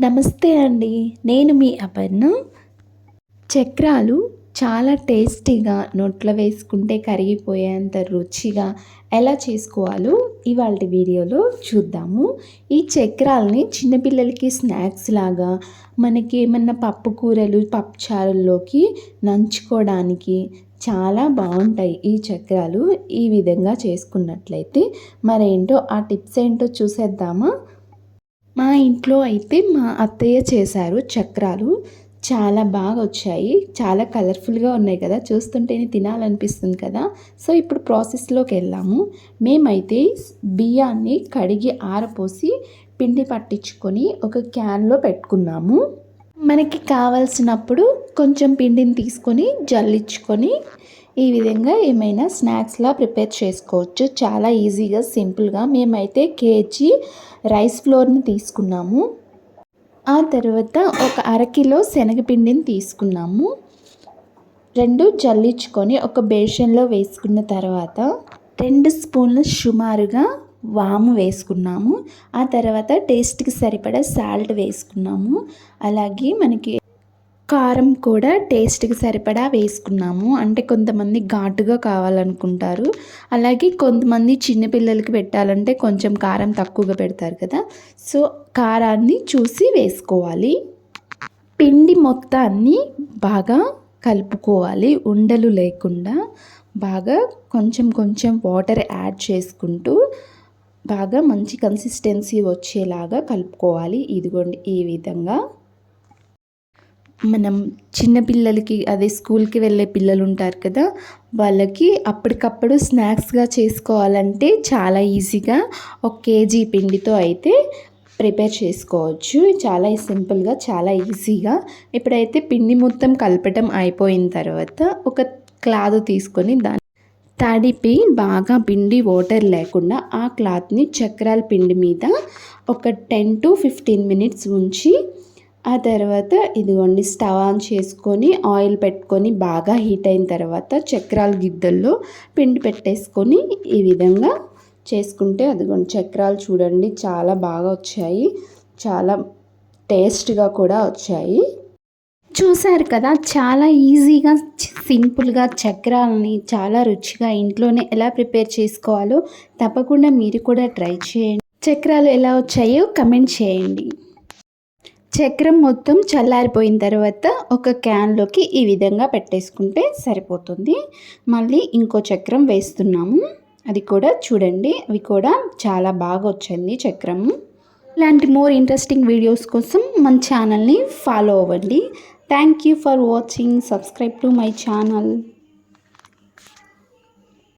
నమస్తే అండి. నేను మీ అపర్ణ. చక్రాలు చాలా టేస్టీగా నోట్లో వేసుకుంటే కరిగిపోయేంత రుచిగా ఎలా చేసుకోవాలో ఇవాళ వీడియోలో చూద్దాము. ఈ చక్రాలని చిన్నపిల్లలకి స్నాక్స్ లాగా మనకి ఏమన్నా పప్పు కూరలు పప్పుచారుల్లోకి నంచుకోవడానికి చాలా బాగుంటాయి ఈ చక్రాలు. ఈ విధంగా చేసుకున్నట్లయితే మరేంటో ఆ టిప్స్ ఏంటో చూసేద్దామా? మా ఇంట్లో అయితే మా అత్తయ్య చేశారు చక్రాలు. చాలా బాగా వచ్చాయి చాలా కలర్ఫుల్గా ఉన్నాయి కదా. చూస్తుంటేనే తినాలనిపిస్తుంది కదా. సో ఇప్పుడు ప్రాసెస్లోకి వెళ్ళాము. మేమైతే బియ్యాన్ని కడిగి ఆరపోసి పిండి పట్టించుకొని ఒక క్యాన్లో పెట్టుకున్నాము. మనకి కావాల్సినప్పుడు కొంచెం పిండిని తీసుకొని జల్లించుకొని ఈ విధంగా ఏమైనా స్నాక్స్లా ప్రిపేర్ చేసుకోవచ్చు. చాలా ఈజీగా సింపుల్గా మేమైతే కేజీ రైస్ ఫ్లోర్ని తీసుకున్నాము. ఆ తర్వాత ఒక అరకిలో శనగపిండిని తీసుకున్నాము. రెండు జల్లించుకొని ఒక బేషన్లో వేసుకున్న తర్వాత రెండు స్పూన్లు సుమారుగా వాము వేసుకున్నాము. ఆ తర్వాత టేస్ట్కి సరిపడా సాల్ట్ వేసుకున్నాము. అలాగే మనకి కారం కూడా టేస్ట్కి సరిపడా వేసుకున్నాము. అంటే కొంతమంది ఘాటుగా కావాలనుకుంటారు. అలాగే కొంతమంది చిన్నపిల్లలకి పెట్టాలంటే కొంచెం కారం తక్కువగా పెడతారు కదా. సో కారాన్ని చూసి వేసుకోవాలి. పిండి మొత్తాన్ని బాగా కలుపుకోవాలి. ఉండలు లేకుండా బాగా కొంచెం కొంచెం వాటర్ యాడ్ చేసుకుంటూ బాగా మంచి కన్సిస్టెన్సీ వచ్చేలాగా కలుపుకోవాలి. ఇదిగోండి ఈ విధంగా. మనం చిన్నపిల్లలకి అదే స్కూల్కి వెళ్ళే పిల్లలు ఉంటారు కదా వాళ్ళకి అప్పటికప్పుడు స్నాక్స్గా చేసుకోవాలంటే చాలా ఈజీగా ఒక కేజీ పిండితో అయితే ప్రిపేర్ చేసుకోవచ్చు. చాలా సింపుల్గా చాలా ఈజీగా. ఇప్పుడైతే పిండి మొత్తం కలపటం అయిపోయిన తర్వాత ఒక క్లాత్ తీసుకొని దాన్ని తడిపి బాగా పిండి వాటర్ లేకుండా ఆ క్లాత్ని చక్రాల పిండి మీద ఒక టెన్ టు ఫిఫ్టీన్ మినిట్స్ ఉంచి ఆ తర్వాత ఇదిగోండి స్టవ్ ఆన్ చేసుకొని ఆయిల్ పెట్టుకొని బాగా హీట్ అయిన తర్వాత చక్రాల గిద్దల్లో పిండి పెట్టేసుకొని ఈ విధంగా చేసుకుంటే అదిగోండి చక్రాలు చూడండి చాలా బాగా వచ్చాయి. చాలా టేస్ట్గా కూడా వచ్చాయి. చూశారు కదా చాలా ఈజీగా సింపుల్గా చక్రాలని చాలా రుచిగా ఇంట్లోనే ఎలా ప్రిపేర్ చేసుకోవాలో తప్పకుండా మీరు కూడా ట్రై చేయండి. చక్రాలు ఎలా వచ్చాయో కమెంట్ చేయండి. చక్రం మొత్తం చల్లారిపోయిన తర్వాత ఒక క్యాన్లోకి ఈ విధంగా పెట్టేసుకుంటే సరిపోతుంది. మళ్ళీ ఇంకో చక్రం వేస్తున్నాము. అది కూడా చూడండి అవి కూడా చాలా బాగా వచ్చింది చక్రము. ఇలాంటి మోర్ ఇంట్రెస్టింగ్ వీడియోస్ కోసం మన ఛానల్ని ఫాలో అవ్వండి. Thank you for watching. Subscribe to my channel.